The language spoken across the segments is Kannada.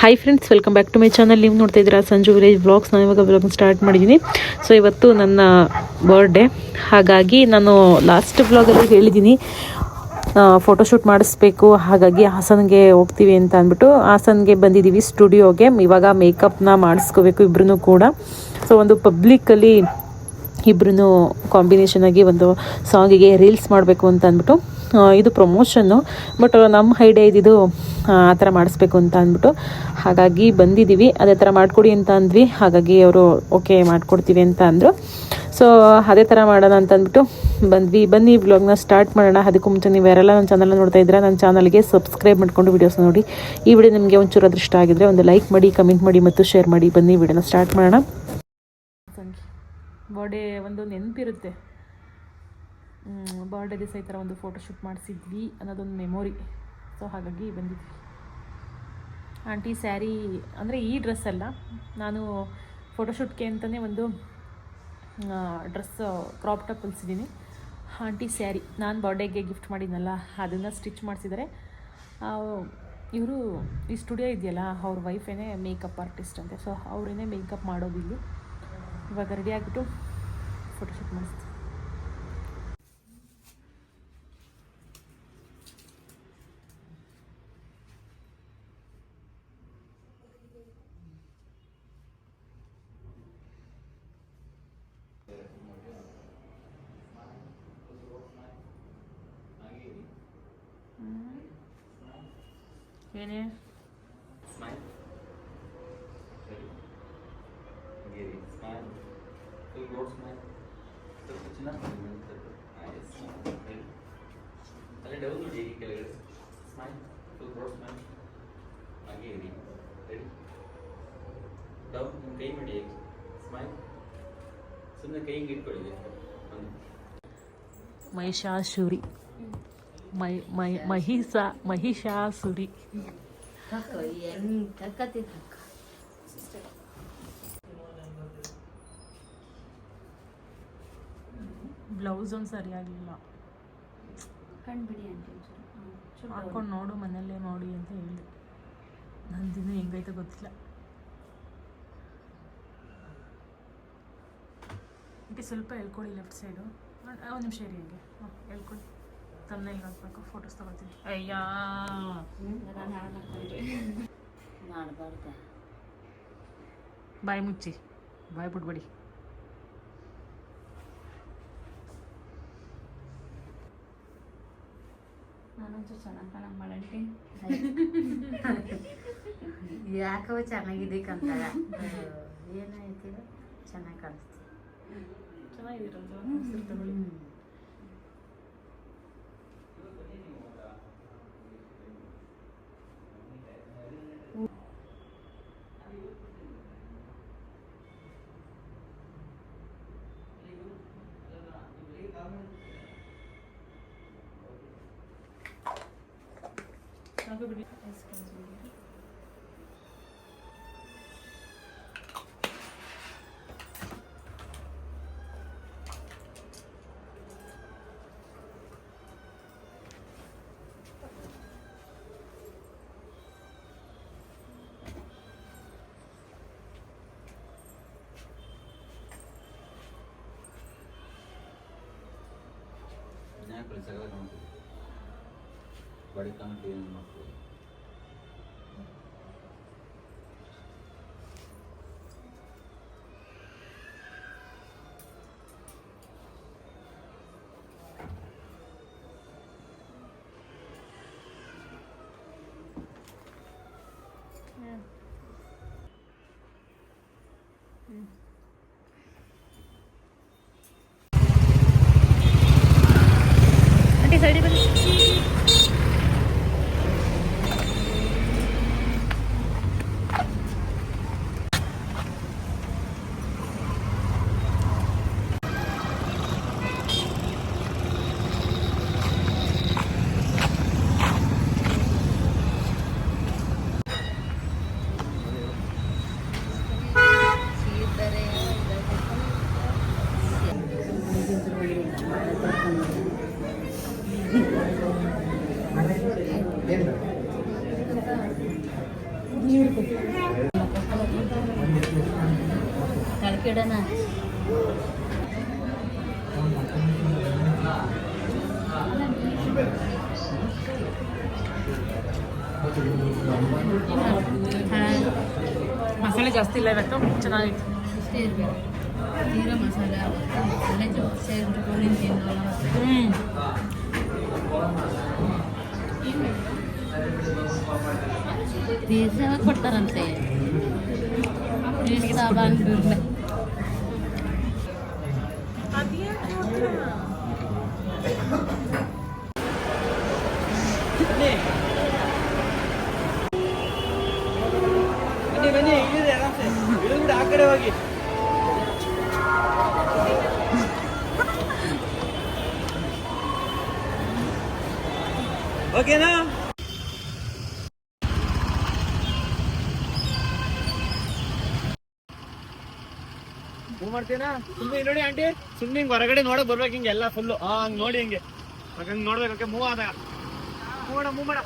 Hi friends welcome back to my channel ನೀವು ನೋಡ್ತಾ ಇದ್ದೀರಾ ಸಂಜು ವಿಲೇಜ್ ಬ್ಲಾಗ್ಸ್ ನಾನು ಇವಾಗ ಬ್ಲಾಗ್ ಸ್ಟಾರ್ಟ್ ಮಾಡಿದ್ದೀನಿ. ಸೊ ಇವತ್ತು ನನ್ನ ಬರ್ಡೇ ಹಾಗಾಗಿ ನಾನು ಲಾಸ್ಟ್ ಬ್ಲಾಗಲ್ಲಿ ಹೇಳಿದ್ದೀನಿ. ಫೋಟೋಶೂಟ್ ಮಾಡಿಸ್ಬೇಕು. ಹಾಗಾಗಿ ಹಾಸನ್ಗೆ ಹೋಗ್ತೀವಿ ಅಂತ ಅಂದ್ಬಿಟ್ಟು ಹಾಸನ್ಗೆ ಬಂದಿದ್ದೀವಿ ಸ್ಟುಡಿಯೋಗೆ ಇವಾಗ ಮೇಕಪ್ನ ಮಾಡಿಸ್ಕೋಬೇಕು ಇಬ್ಬರೂ ಕೂಡ. ಸೊ ಒಂದು ಪಬ್ಲಿಕ್ಕಲ್ಲಿ ಇಬ್ಬರೂ ಕಾಂಬಿನೇಷನ್ ಆಗಿ ಒಂದು ಸಾಂಗಿಗೆ ರೀಲ್ಸ್ ಮಾಡಬೇಕು ಅಂತ ಅಂದ್ಬಿಟ್ಟು. ಇದು ಪ್ರಮೋಷನ್ನು ಬಟ್ ನಮ್ಮ ಐಡಿಯಾ ಇದ್ದಿದ್ದು ಆ ಥರ ಮಾಡಿಸ್ಬೇಕು ಅಂತ ಅಂದ್ಬಿಟ್ಟು ಹಾಗಾಗಿ ಬಂದಿದ್ದೀವಿ ಅದೇ ಥರ ಮಾಡಿಕೊಡಿ ಅಂತ ಅಂದ್ವಿ. ಹಾಗಾಗಿ ಅವರು ಓಕೆ ಮಾಡಿಕೊಡ್ತೀವಿ ಅಂತ ಅಂದರು. ಸೊ ಅದೇ ಥರ ಮಾಡೋಣ ಅಂತ ಅಂದ್ಬಿಟ್ಟು ಬಂದ್ವಿ. ಬನ್ನಿ ವ್ಲಾಗ್ನ ಸ್ಟಾರ್ಟ್ ಮಾಡೋಣ. ಅದಕ್ಕೂ ಮುಂಚೆ ನೀವು ಯಾರೆಲ್ಲ ನನ್ನ ಚಾನಲ್ ನೋಡ್ತಾ ಇದ್ದೀರಾ, ನನ್ನ ಚಾನಲ್ಗೆ ಸಬ್ಸ್ಕ್ರೈಬ್ ಮಾಡ್ಕೊಂಡು ವೀಡಿಯೋಸ್ ನೋಡಿ. ಈ ವಿಡಿಯೋ ನಿಮಗೆ ಒಂಚೂರು ಅದೃಷ್ಟ ಆಗಿದ್ರೆ ಒಂದು ಲೈಕ್ ಮಾಡಿ ಕಮೆಂಟ್ ಮಾಡಿ ಮತ್ತು ಶೇರ್ ಮಾಡಿ. ಬನ್ನಿ ವಿಡಿಯೋನ ಸ್ಟಾರ್ಟ್ ಮಾಡೋಣ. ಬಾಡಿ ಒಂದು ನೆನಪಿರುತ್ತೆ. ಬರ್ಡೇ ದಿವಸ ಈ ಥರ ಒಂದು ಫೋಟೋಶೂಟ್ ಮಾಡಿಸಿದ್ವಿ ಅನ್ನೋದೊಂದು ಮೆಮೊರಿ ಸೊ ಹಾಗಾಗಿ ಬಂದಿದ್ವಿ. ಆಂಟಿ ಸ್ಯಾರಿ ಅಂದರೆ ಈ ಡ್ರೆಸ್ ಅಲ್ಲ, ನಾನು ಫೋಟೋಶೂಟ್ಗೆ ಅಂತಲೇ ಒಂದು ಡ್ರೆಸ್ ಕ್ರಾಪ್ ಟಾಪ್ ಹೊಲಿಸಿದ್ದೀನಿ. ಆಂಟಿ ಸ್ಯಾರಿ ನಾನು ಬರ್ಡೇಗೆ ಗಿಫ್ಟ್ ಮಾಡಿದ್ನಲ್ಲ, ಅದನ್ನು ಸ್ಟಿಚ್ ಮಾಡಿಸಿದರೆ. ಇವರು ಈ ಸ್ಟುಡಿಯೋ ಇದೆಯಲ್ಲ, ಅವ್ರ ವೈಫೇನೇ ಮೇಕಪ್ ಆರ್ಟಿಸ್ಟ್ ಅಂತೆ ಸೊ ಅವರೇನೇ ಮೇಕಪ್ ಮಾಡೋದಿಲ್ಲ. ಇವಾಗ ರೆಡಿ ಆಗಿಬಿಟ್ಟು ಫೋಟೋಶೂಟ್ ಮಾಡಿಸ್ತೀವಿ ನಿಮ್ಮ ಕೈ ಮಾಡಿ ಸ್ಮೈಲ್ ಸುಮ್ಮನೆ ಕೈ ಹಿಂಗೆ ಇಟ್ಕೊಳ್ಳಿ ಒಂದು ಮಹಿಷಾಸುರಿ ಮೈ ಮೈ ಮಹಿಷ. ಮಹಿಷಾಸುರಿ. ಬ್ಲೌಸ್ ಒಂದು ಸರಿಯಾಗಿಲ್ಲ ಕಣ್ಬಿಡಿ ಅಂತ. ಹಾಕೊಂಡು ನೋಡು ಮನೆಯಲ್ಲೇ ನೋಡಿ ಅಂತ ಹೇಳಿದೆ ನಂದಿನ ಹೆಂಗೈತೆ ಗೊತ್ತಿಲ್ಲ. ಸ್ವಲ್ಪ ಹೇಳ್ಕೊಡಿ ಲೆಫ್ಟ್ ಸೈಡು ಒಂದು ನಿಮಿಷ ಇರಿ ಹಂಗೆ. ಹಾಂ ಹೇಳ್ಕೊಡಿ ತಮ್ಮನೇಲಿ ನೋಡ್ಬೇಕು ಫೋಟೋಸ್ ತಗೋತೀನಿ ಅಯ್ಯ ಹ್ಮ್, ನಾನು ಹಾಳ್ ಮಾಡ್ಕೊಂಡ್ರೆ. ಮಾಡ್ಬಾರ್ದ ಬಾಯಿ ಮುಚ್ಚಿ ಬಾಯಿ ಬಿಡ್ಬೇಡಿ ನಾನಂಚೂರು ಚೆನ್ನಾಗಿ ಕಾಣಂಗ್ ಮಾಡಂಟಿ ಯಾಕೋ ಚೆನ್ನಾಗಿದೆ ಕಂತಾಗ ಏನಾಯ್ತು ಚೆನ್ನಾಗಿ ಕಾಣಿಸ್ತು ಚೆನ್ನಾಗಿರಲ್ವಾ yapabilir. Ne yapacağız? ಬಿಡಿ ಜ್ಞಾಪಕ ಸಗಲ ಕಾಣ್ತೀವಿ ಬಡಿ ಕಾಣ್ತೀವಿ ಏನು ಮಾಡ್ತೀವಿ ಆಂಟಿ കളിക്കിടന ಮಸಾಲೆ ಜಾಸ್ತಿ ಇಲ್ಲ ಇವತ್ತು ಚೆನ್ನಾಗಿತ್ತು ಇಷ್ಟೇ ಇರಬೇಕು ತೀರಾ ಮಸಾಲೆ ಮಸಾಲೆ ಜಾಸ್ತಿ ಇಟ್ಕೊಂಡು ತಿನ್ನೋಲ್ಲ ಹ್ಞೂ ಪೀಸ್ ಯಾವಾಗ ಕೊಡ್ತಾರಂತೆ ಪೀಸ್ ಸಾಬಾನ್ ಬಿರ್ಲೆ ಬನ್ನಿ ಬನ್ನಿ ಇಳಿರಿ ಆರಾಮ್ಸೆ ಇಳಿದ್ಬಿಡಿ ಆ ಕಡೆ ಹೋಗಿ ಓಕೆನಾ ಮೂವ್ ಮಾಡ್ತೀನಾ ಸುಮ್ಮನೆ ನೋಡಿ ಆಂಟಿ. ಸುಮ್ಮನೆ ಹಿಂಗ್ ಹೊರಗಡೆ ನೋಡಕ್ ಬರ್ಬೇಕು ಹಿಂಗೆ ಎಲ್ಲ ಫುಲ್ಲು ಹಾ ಹಂಗೆ ನೋಡಿ ಹಿಂಗೆ. ಹಂಗೆ ನೋಡ್ಬೇಕು ಮೂವ್ ಆದಾಗ. ಮೂವ್ ಮೂವ್ ಮಾಡ.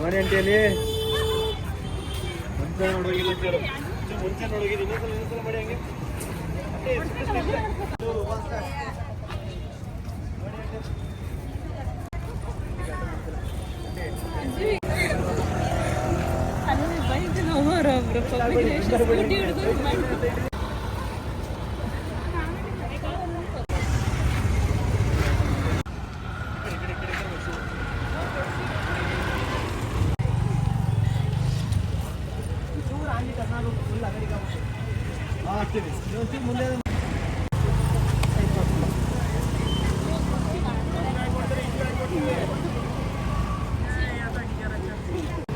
ಮನೆ ಅಂಟಿಯಲ್ಲಿ ಮುಂಚೆ ಸರ್ ಮುಂಚೆ ಇನ್ನೊಂದ್ಸಲ ಇನ್ನೊಂದ್ಸಲ ಮಾಡಿ ಹಂಗೆ. ಅಷ್ಟೇ, ಇಷ್ಟು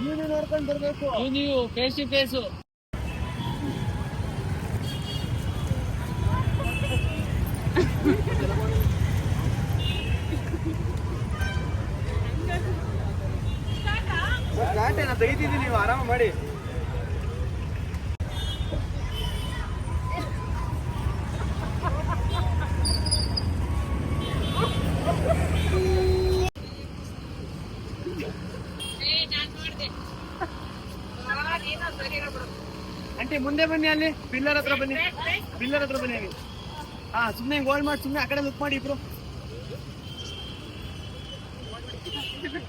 ನೀವು ನೋಡ್ಕೊಂಡು ಬರ್ಬೇಕು ನೀವು ಫೇಸ್ ಟು ಫೇಸು ಏನ ತೆಗಿತಿದ್ದೀನಿ ನೀವು ಆರಾಮ ಮಾಡಿ ಆಂಟಿ ಮುಂದೆ ಪಿಲ್ಲರ್ ಹತ್ರ ಬನ್ನಿ. ಪಿಲ್ಲರ್ ಹತ್ರ ಬನ್ನಿ ಹಾ ಸುಮ್ಮನೆ ಗೋಲ್ ಮಾಡಿ ಸುಮ್ಮನೆ ಆ ಕಡೆ ಲುಕ್ ಮಾಡಿ ಇಬ್ರು. ಬೀಳಬೇಕು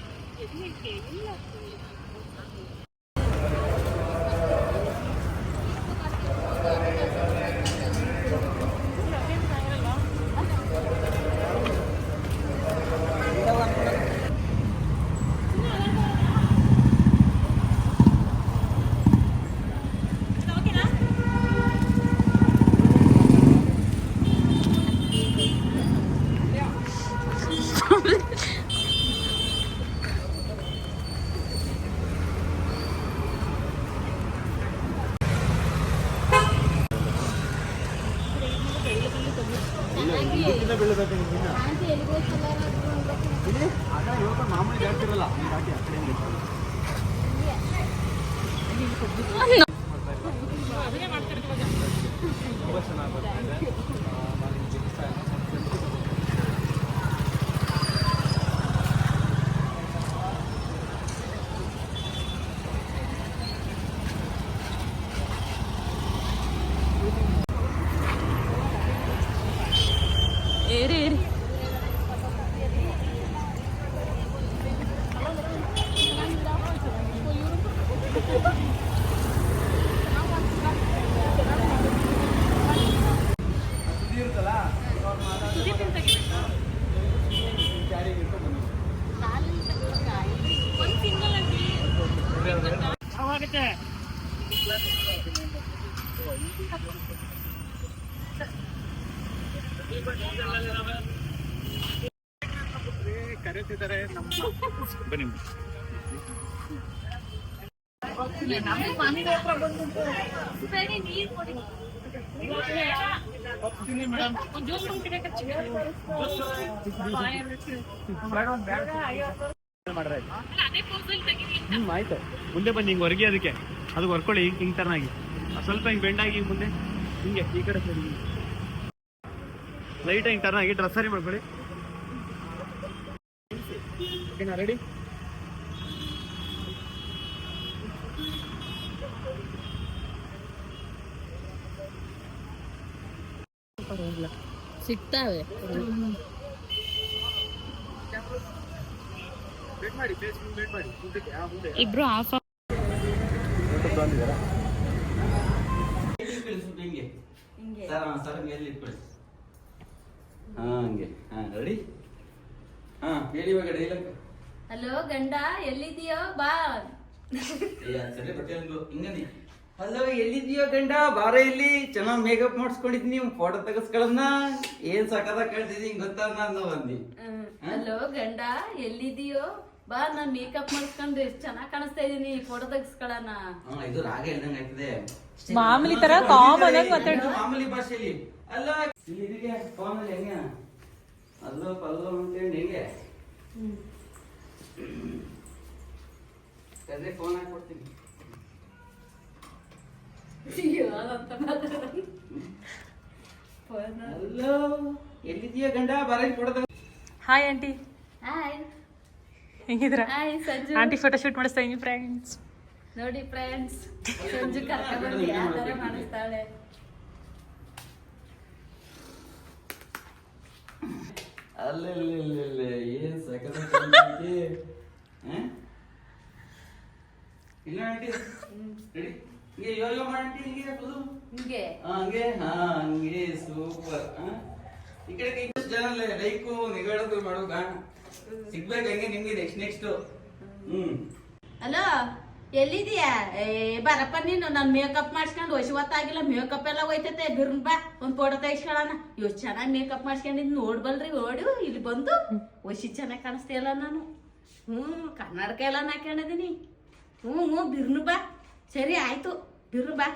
ಇಲ್ಲಿ ಆ ಕಡೆ ಹೇಳ್ಕೊಂಡು ಮಾಮೂಲಿ ಜಾಸ್ತಿ ಇರಲ್ಲ ಈ ಘಾಟಿ ಆ ಕಡೆ ಹಿಂಗೆ. ತುಂಬಾ ಚೆನ್ನಾಗಿ ಬರ್ತಾ ಇದೆ. ಕರೆತಿದ್ದಾರೆ ನಮ್ಮ ಬನ್ನಿ ಹೋಗ್ತೀನಿ ಮೇಡಮ್ ಮಾಡ್ರೆ ಹ್ಮ್ ಆಯ್ತು. ಮುಂದೆ ಬನ್ನಿ ಹಿಂಗ್ ಹೊರಗೆ ಅದಕ್ಕೆ. ಅದು ಹೊರ್ಕೊಳ್ಳಿ ಹಿಂಗೆ ಹಿಂಗ್ ತರನಾಗಿ ಸ್ವಲ್ಪ ಹಿಂಗ್ ಬೆಂಡಾಗಿ ಆಗಿ ಮುಂದೆ. ಹಿಂಗೆ ಈ ಕಡೆ ಸರಿ. ಲೈಟ್ ಹಿಂಗ್ ಆಗಿ ಡ್ರೆಸ್ ಸರಿ ಮಾಡ್ಕೊಳ್ಳಿ. ಓಕೆನಾ ರೆಡಿ ಸಿಗ್ತಾವೆ ಬೆಟ್ ಮಾಡಿ ಫೇಸ್ ಬೆಟ್ ಮಾಡಿ ಮುಂದಕ್ಕೆ ಆ ಮುಂದೆ ಇಬ್ರು ಆಫ್ ಹಿಂಗೆ ಹಿಂಗೆ. ಸರ್ ಹಾಂ ಸರ್ ಮೇಲೆ ಇಟ್ಕೊಳ್ಳಿ. ಹಾಂ ಹಂಗೆ. ಹಾಂ ರೆಡಿ ಹಾಂ ಹೇಳಿ ಇವಾಗ ಡೈಲಾಗ್ ಹಲೋ ಗಂಡ ಎಲ್ಲಿದ್ಯೋ ಬಾ. ಹಿಂಗನಿ ಹಲೋ ಎಲ್ಲಿದ್ಯೋ ಗಂಡ? ಬಾರ ಇಲ್ಲಿ. ಚೆನ್ನಾಗಿ ಮೇಕಪ್ ಮಾಡಿಸ್ಕೊಂಡಿದ್ನಿ ಫೋಟೋ ತೆಗಸ್ಕೊಳ್ಳೋಣ ಏನ್ ಸಕದ ಕಳ್ತಿದೀನಿ ಗೊತ್ತಾ ನಾನು ಅಂದಿ ಹಲೋ ಗಂಡ ಎಲ್ಲಿದೀಯೋ ಬಾ ನಾ ಮೇಕಪ್ ಮಾಡ್ಕೊಂಡು ಎಷ್ಟ್ ಚೆನ್ನಾಗಿ ಕಾಣಿಸ್ತಾ ಇದೀನಿ ಫೋಟೋ ತೆಗಿಸ್ಕೊಳ್ಳೋಣ. ಹಾ ಇದು ರಾಗ ಹೇಳ್ದಂಗ ಆಯ್ತದೆ. ಮಾಮೂಲಿ ತರ ಕಾಮನ್ ಆಗಿ ಮಾತಾಡ. ಇದು ಮಾಮೂಲಿ ಭಾಷೆಯಲ್ಲಿ. ಅಲ್ಲ ಇಲ್ಲಿ ಇದಕ್ಕೆ ಫೋನ್ ಅಲ್ಲಿ ಹೆಂಗ? ಅಲ್ಲೋ ಪಲ್ಲೋ ಅಂತೇಳಿ ಹೆಂಗೆ? ಕದ್ರೆ ಫೋನ್ ಹಾಕೊಡ್ತೀನಿ. ಹಲೋ ಎಲ್ಲಿದ್ಯಾ ಗಂಡ? ಬಾರ photo hi aunty hi ಹೆಂಗಿದ್ರ hi Sanju. Aunty photo shoot ಮಾಡಿಸ್ತಾ ಇದೀನಿ ಫ್ರೆಂಡ್ಸ್ ನೋಡಿ ಫ್ರೆಂಡ್ಸ್ ಸಂಜು ಕರ್ಕೊಂಡು ಯಾವ ಥರ ಮಾಡಿಸ್ತಾಳೆ. ಅಲ್ಲೇ ಏನ್ ಇಲ್ಲ ಆಂಟಿ? ರೆಡಿ ಹಿಂಗೆ ಯೋ ಮಾಡಿ ಹಿಂಗೆ ಹಿಂಗೆ. ಹಂಗೆ? ಹಾ ಹಂಗೆ ಸೂಪರ್ ಈ ಕಡೆ ಜನ ಲೈಕು ನಿಗಾಡೋದು ಮಾಡೋಗ ಸಿಗ್ಬೇಕು ಹೆಂಗೆ ನಿಮ್ಗೆ ನೆಕ್ಸ್ಟ್ ನೆಕ್ಸ್ಟ್. ಹ್ಮ್. ಹಲೋ ಎಲ್ಲಿದೀಯಾ ಏ ಬರಪ್ಪ ನೀನು ನಾನು ಮೇಕಪ್ ಮಾಡ್ಸ್ಕೊಂಡು ಹೊಸ ಹೊತ್ತಾಗಿಲ್ಲ ಮೇಕಪ್ ಎಲ್ಲ ಹೋಯ್ತೈತೆ ಬಿರ್ನ್ ಬಾ ಒಂದ್ ಫೋಟೋ ತೆಗಿಸ್ಕೊಳ್ಳೋಣ. ಇವ್ ಚೆನ್ನಾಗಿ ಮೇಕಪ್ ಮಾಡ್ಸ್ಕೊಂಡಿದ್ ನೋಡ್ಬಲ್ರಿ ಓಡು ಇಲ್ಲಿ ಬಂದು. ಹೊಸಿ ಚೆನ್ನಾಗಿ ಕಾಣಿಸ್ತೀಯಲ್ಲ ನಾನು. ಹ್ಞೂ ಕನ್ನಡಕ ಎಲ್ಲ ಹಾಕೊಂಡಿದೀನಿ ಹ್ಞೂ ಹ್ಞೂ ಬಿರ್ನು ಬಾ. ಸರಿ ಆಯ್ತು. ಬಿರ್ನು ಬಾ.